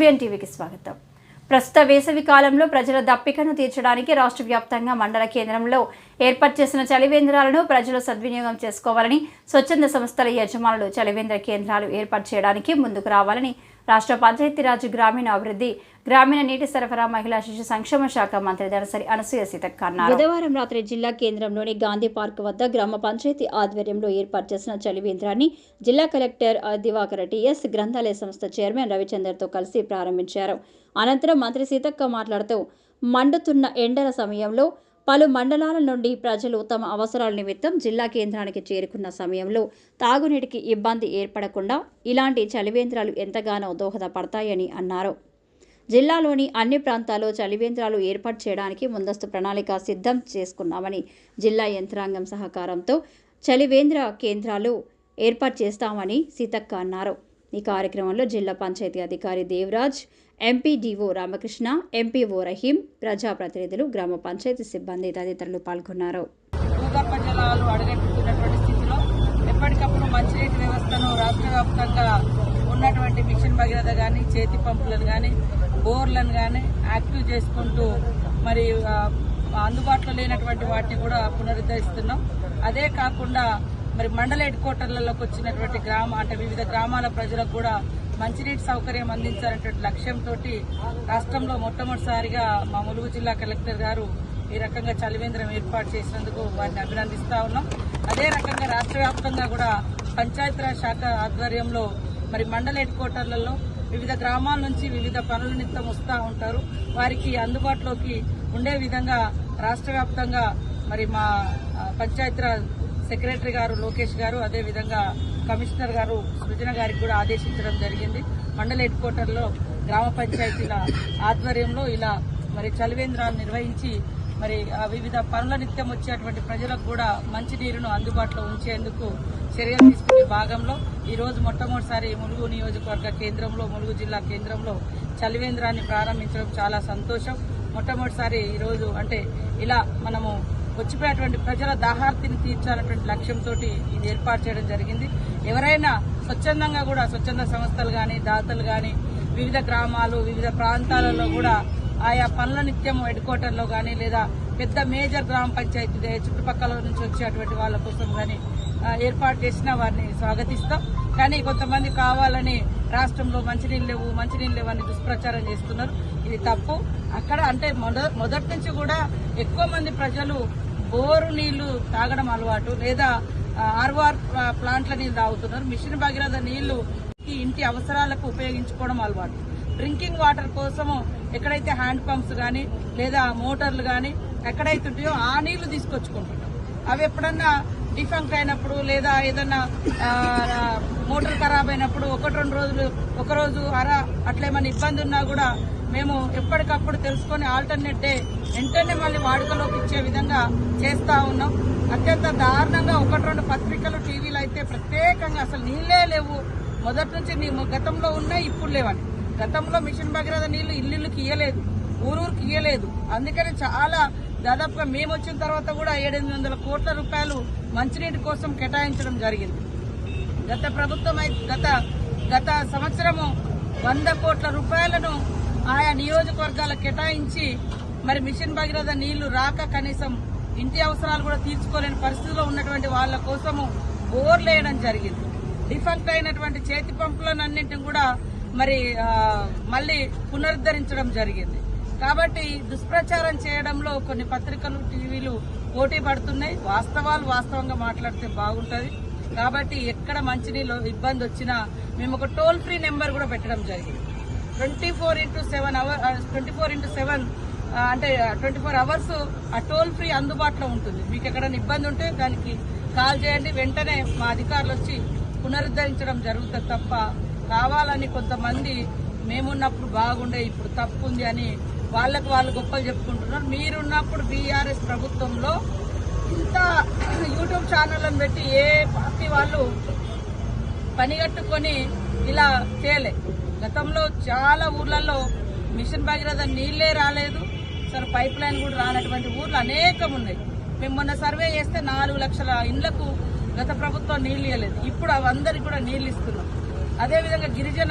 SBN టీవీకి స్వాగతం. ప్రస్తుత వేసవి కాలంలో ప్రజల దప్పికను తీర్చడానికి రాష్ట్ర వ్యాప్తంగా మండల కేంద్రంలో ఏర్పాటు చేసిన చలివేంద్రాలను ప్రజలు సద్వినియోగం చేసుకోవాలని స్వచ్ఛంద సంస్థల యజమానులు చలివేంద్ర కేంద్రాలు ఏర్పాటు చేయడానికి ముందుకు రావాలని రాష్ట్ర పంచాయతీరాజ్ గ్రామీణ అభివృద్ధి గ్రామీణ నీటి సరఫరా మహిళా శిశు సంక్షేమ శాఖ మంత్రి దనసరి అనసూయ సీతక్క అన్నారు. బుధవారం రాత్రి జిల్లా కేంద్రంలోని గాంధీ పార్క్ వద్ద గ్రామ పంచాయతీ ఆధ్వర్యంలో ఏర్పాటు చేసిన చలివేంద్రాన్ని జిల్లా కలెక్టర్ దివాకర్ టిఎస్ గ్రంథాలయ సంస్థ చైర్మన్ రవిచందర్తో కలిసి ప్రారంభించారు. అనంతరం మంత్రి సీతక్క మాట్లాడుతూ మండుతున్న ఎండల సమయంలో పలు మండలాల నుండి ప్రజలు తమ అవసరాల నిమిత్తం జిల్లా కేంద్రానికి చేరుకున్న సమయంలో తాగునీటికి ఇబ్బంది ఏర్పడకుండా ఇలాంటి చలివేంద్రాలు ఎంతగానో దోహదపడతాయని అన్నారు. జిల్లాలోని అన్ని ప్రాంతాల్లో చలివేంద్రాలు ఏర్పాటు చేయడానికి ముందస్తు ప్రణాళిక సిద్ధం చేసుకున్నామని జిల్లా యంత్రాంగం సహకారంతో చలివేంద్ర కేంద్రాలు ఏర్పాటు చేస్తామని సీతక్క అన్నారు. ఈ కార్యక్రమంలో జిల్లా పంచాయతీ అధికారి దేవరాజ్ ఎంపీడీఓ రామకృష్ణ ఎంపీఓ రహీం ప్రజాప్రతినిధులు గ్రామ పంచాయతీ సిబ్బంది తదితరులు పాల్గొన్నారు. భూగర్భ జలాలు అడుగెట్టుతున్నటువంటి స్థితిలో ఎప్పటికప్పుడు మంచినీటి వ్యవస్థను రాష్ట్ర వ్యాప్తంగా ఉన్నటువంటి మిషన్ భగీరథ కానీ చేతి పంపులను కానీ బోర్లను కానీ యాక్టివ్ చేసుకుంటూ మరి అందుబాటులో లేనటువంటి వాటిని కూడా పునరుద్ధరిస్తున్నాం. అదే కాకుండా మరి మండల హెడ్ క్వార్టర్లలోకి వచ్చినటువంటి గ్రామ అంటే వివిధ గ్రామాల ప్రజలకు కూడా మంచినీటి సౌకర్యం అందించాలనేటువంటి లక్ష్యంతో రాష్ట్రంలో మొట్టమొదటిసారిగా మా ములుగు జిల్లా కలెక్టర్ గారు ఈ రకంగా చలివేంద్రం ఏర్పాటు చేసినందుకు వారిని అభినందిస్తా ఉన్నాం. అదే రకంగా రాష్ట్ర వ్యాప్తంగా కూడా పంచాయతీరాజ్ శాఖ ఆధ్వర్యంలో మరి మండల హెడ్ క్వార్టర్లలో వివిధ గ్రామాల నుంచి వివిధ పనుల నిమిత్తం వస్తూ ఉంటారు. వారికి అందుబాటులోకి ఉండే విధంగా రాష్ట్ర వ్యాప్తంగా మరి మా పంచాయతీరాజ్ సెక్రటరీ గారు లోకేష్ గారు అదే విధంగా కమిషనర్ గారు సృజన గారికి కూడా ఆదేశించడం జరిగింది. మండల హెడ్ క్వార్టర్లో గ్రామ పంచాయతీల ఆధ్వర్యంలో ఇలా మరి చలివేంద్రాలు నిర్వహించి మరి ఆ వివిధ పనుల నిత్యం వచ్చేటువంటి ప్రజలకు కూడా మంచినీరును అందుబాటులో ఉంచేందుకు చర్యలు తీసుకునే భాగంలో ఈరోజు మొట్టమొదటిసారి ములుగు నియోజకవర్గ కేంద్రంలో ములుగు జిల్లా కేంద్రంలో చలివేంద్రాన్ని ప్రారంభించడం చాలా సంతోషం. మొట్టమొదటిసారి ఈ రోజు అంటే ఇలా మనము వచ్చిపోయేటువంటి ప్రజల దాహార్తిని తీర్చాలన్నటువంటి లక్ష్యంతో ఇది ఏర్పాటు చేయడం జరిగింది. ఎవరైనా స్వచ్ఛందంగా కూడా స్వచ్ఛంద సంస్థలు కానీ దాతలు కానీ వివిధ గ్రామాలు వివిధ ప్రాంతాలలో కూడా ఆయా పనుల నిత్యం హెడ్ క్వార్టర్లో కానీ లేదా పెద్ద మేజర్ గ్రామ పంచాయతీ చుట్టుపక్కల నుంచి వచ్చేటువంటి వాళ్ళ కోసం కానీ ఏర్పాటు చేసిన వారిని స్వాగతిస్తాం. కానీ కొంతమంది కావాలని రాష్ట్రంలో మంచినీళ్ళు లేవు మంచినీళ్ళు లేవు అని దుష్ప్రచారం చేస్తున్నారు. ఇది తప్పు. అక్కడ అంటే మొద- మొదటి నుంచి కూడా ఎక్కువ మంది ప్రజలు బోరు నీళ్ళు తాగడం అలవాటు లేదా ఆర్వార్ ప్లాంట్ల నీళ్ళు తాగుతున్నారు. మిషన్ భగీరథ నీళ్ళు ఇంటి అవసరాలకు ఉపయోగించుకోవడం అలవాటు. డ్రింకింగ్ వాటర్ కోసము ఎక్కడైతే హ్యాండ్ పంప్స్ కానీ లేదా మోటార్లు కానీ ఎక్కడైతే ఉంటాయో ఆ నీళ్ళు తీసుకొచ్చుకుంటున్నాం. అవి ఎప్పుడన్నా డిఫంక్ట్ అయినప్పుడు లేదా ఏదన్నా మోటార్ ఖరాబ్ అయినప్పుడు ఒకటి రెండు రోజులు ఒకరోజు అర అట్లా ఏమైనా ఇబ్బంది ఉన్నా కూడా మేము ఎప్పటికప్పుడు తెలుసుకొని ఆల్టర్నేట్ డే వెంటనే మళ్ళీ వాడుకలోకి ఇచ్చే విధంగా చేస్తా ఉన్నాం. అత్యంత దారుణంగా ఒకటి రెండు పత్రికలు టీవీలు అయితే ప్రత్యేకంగా అసలు నీళ్ళే లేవు. మొదటి నుంచి నీ గతంలో ఉన్నాయి ఇప్పుడు లేవని గతంలో మిషన్ భగీరథ నీళ్ళు ఇల్లుకి ఇయ్యలేదు ఊరూరికి ఇయ్యలేదు. అందుకని చాలా దాదాపుగా మేము వచ్చిన తర్వాత కూడా ఏడెనిమిది వందల కోట్ల రూపాయలు మంచినీటి కోసం కేటాయించడం జరిగింది. గత ప్రభుత్వం గత గత సంవత్సరము వంద కోట్ల రూపాయలను ఆయా నియోజకవర్గాల కేటాయించి మరి మిషన్ భగీరథ నీళ్ళు రాక కనీసం ఇంటి అవసరాలు కూడా తీర్చుకోలేని పరిస్థితిలో ఉన్నటువంటి వాళ్ళ కోసము బోర్లేయడం జరిగింది. డిఫెక్ట్ అయినటువంటి చేతి పంపులను అన్నింటిని కూడా మరి మళ్ళీ పునరుద్ధరించడం జరిగింది. కాబట్టి దుష్ప్రచారం చేయడంలో కొన్ని పత్రికలు టీవీలు పోటీ పడుతున్నాయి. వాస్తవాలు వాస్తవంగా మాట్లాడితే బాగుంటుంది. కాబట్టి ఎక్కడ మంచినీళ్ళు ఇబ్బంది వచ్చినా మేము ఒక టోల్ ఫ్రీ నెంబర్ కూడా పెట్టడం జరిగింది. Twenty four into seven hour twenty four into seven అంటే ట్వంటీ ఫోర్ అవర్స్ ఆ టోల్ ఫ్రీ అందుబాటులో ఉంటుంది. మీకు ఎక్కడైనా ఇబ్బంది ఉంటే దానికి కాల్ చేయండి. వెంటనే మా అధికారులు వచ్చి పునరుద్ధరించడం జరుగుతుంది తప్ప కావాలని కొంతమంది మేమున్నప్పుడు బాగుండే ఇప్పుడు తప్పు ఉంది అని వాళ్ళకు వాళ్ళు గొప్పలు చెప్పుకుంటున్నారు. మీరున్నప్పుడు బీఆర్ఎస్ ప్రభుత్వంలో ఇంత యూట్యూబ్ ఛానళ్ళను పెట్టి ఏ పార్టీ వాళ్ళు పనిగట్టుకొని ఇలా చేయలే. గతంలో చాలా ఊర్లలో మిషన్ భగీరథ నీళ్ళే రాలేదు. అసలు పైప్ లైన్ కూడా రానటువంటి ఊర్లు అనేకం ఉన్నాయి. మేము మొన్న సర్వే చేస్తే నాలుగు లక్షల ఇండ్లకు గత ప్రభుత్వం నీళ్ళు ఇవ్వలేదు. ఇప్పుడు అవందరికి కూడా నీళ్ళు ఇస్తున్నాం. అదేవిధంగా గిరిజన